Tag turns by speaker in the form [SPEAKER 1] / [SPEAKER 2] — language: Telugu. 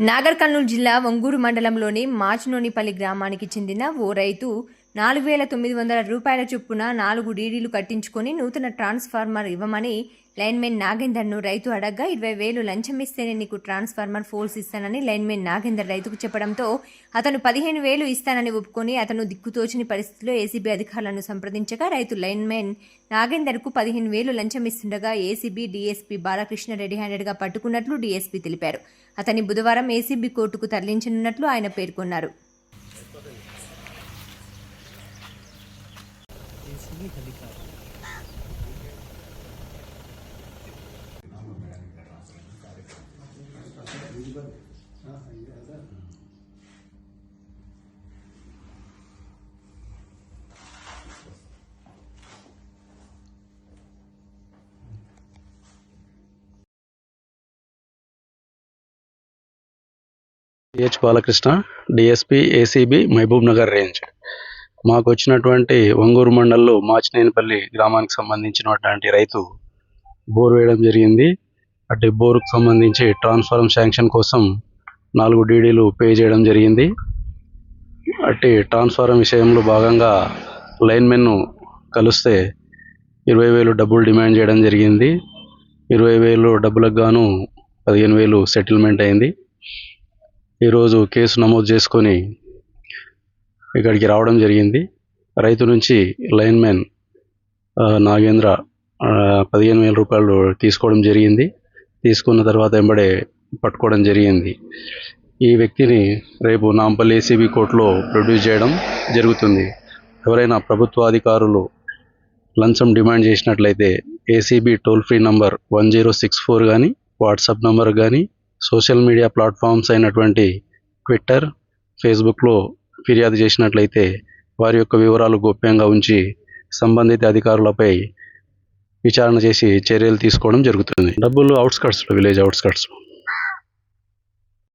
[SPEAKER 1] నాగర్ కర్నూలు జిల్లా వంగూరు మండలంలోని మాచినోనిపల్లి గ్రామానికి చెందిన ఓ రైతు నాలుగు వేల తొమ్మిది వందల రూపాయల చొప్పున నాలుగు డీడీలు కట్టించుకొని నూతన ట్రాన్స్ఫార్మర్ ఇవ్వమని లైన్మెన్ నాగేందర్ను రైతు అడగ్గా ఇరవై వేలు లంచం ఇస్తేనే నీకు ట్రాన్స్ఫార్మర్ ఫోర్స్ ఇస్తానని లైన్మెన్ నాగేందర్ రైతుకు చెప్పడంతో అతను పదిహేను వేలు ఇస్తానని ఒప్పుకొని అతను దిక్కుతోచని పరిస్థితిలో ఏసీబీ అధికారులను సంప్రదించగా రైతు లైన్మెన్ నాగేందర్కు పదిహేను వేలు లంచం ఇస్తుండగా ఏసీబీ డీఎస్పీ రెడీ హ్యాండెడ్గా పట్టుకున్నట్లు డీఎస్పీ తెలిపారు. అతన్ని బుధవారం ఏసీబీ కోర్టుకు తరలించనున్నట్లు ఆయన పేర్కొన్నారు.
[SPEAKER 2] H Balakrishna DSP ACB Mahabubnagar range. మాకు వచ్చినటువంటి వంగూరు మండల్లో మాచినేనిపల్లి గ్రామానికి సంబంధించినటువంటి రైతు బోర్ వేయడం జరిగింది. అంటే బోరుకు సంబంధించి ట్రాన్స్ఫారం శాంక్షన్ కోసం నాలుగు డీడీలు పే చేయడం జరిగింది. అట్టి ట్రాన్స్ఫారం విషయంలో భాగంగా లైన్మెన్ను కలిస్తే ఇరవై వేలు డబ్బులు డిమాండ్ చేయడం జరిగింది. ఇరవై వేలు డబ్బులకు గాను పదిహేను వేలు సెటిల్మెంట్ అయింది. ఈరోజు కేసు నమోదు చేసుకొని ఇక్కడికి రావడం జరిగింది. రైతు నుంచి లైన్మెన్ ఆ, నాగేంద్ర పదిహేను వేల రూపాయలు తీసుకోవడం జరిగింది. తీసుకున్న తర్వాత వెంబడే పట్టుకోవడం జరిగింది. ఈ వ్యక్తిని రేపు నాంపల్లి ఏసీబీ కోర్టులో ప్రొడ్యూస్ చేయడం జరుగుతుంది. ఎవరైనా ప్రభుత్వ అధికారులు లంచం డిమాండ్ చేసినట్లయితే ACB toll free number one zero six four కానీ వాట్సాప్ నంబర్ కానీ సోషల్ మీడియా ప్లాట్ఫామ్స్ అయినటువంటి ట్విట్టర్ ఫేస్బుక్లో ఫిర్యాదు చేసినట్లయితే వారి యొక్క వివరాలు గోప్యంగా ఉంచి సంబంధిత అధికారులపై విచారణ చేసి చర్యలు తీసుకోవడం జరుగుతుంది. డబ్బులు అవుట్స్కట్స్లో విలేజ్ అవుట్స్కట్స్.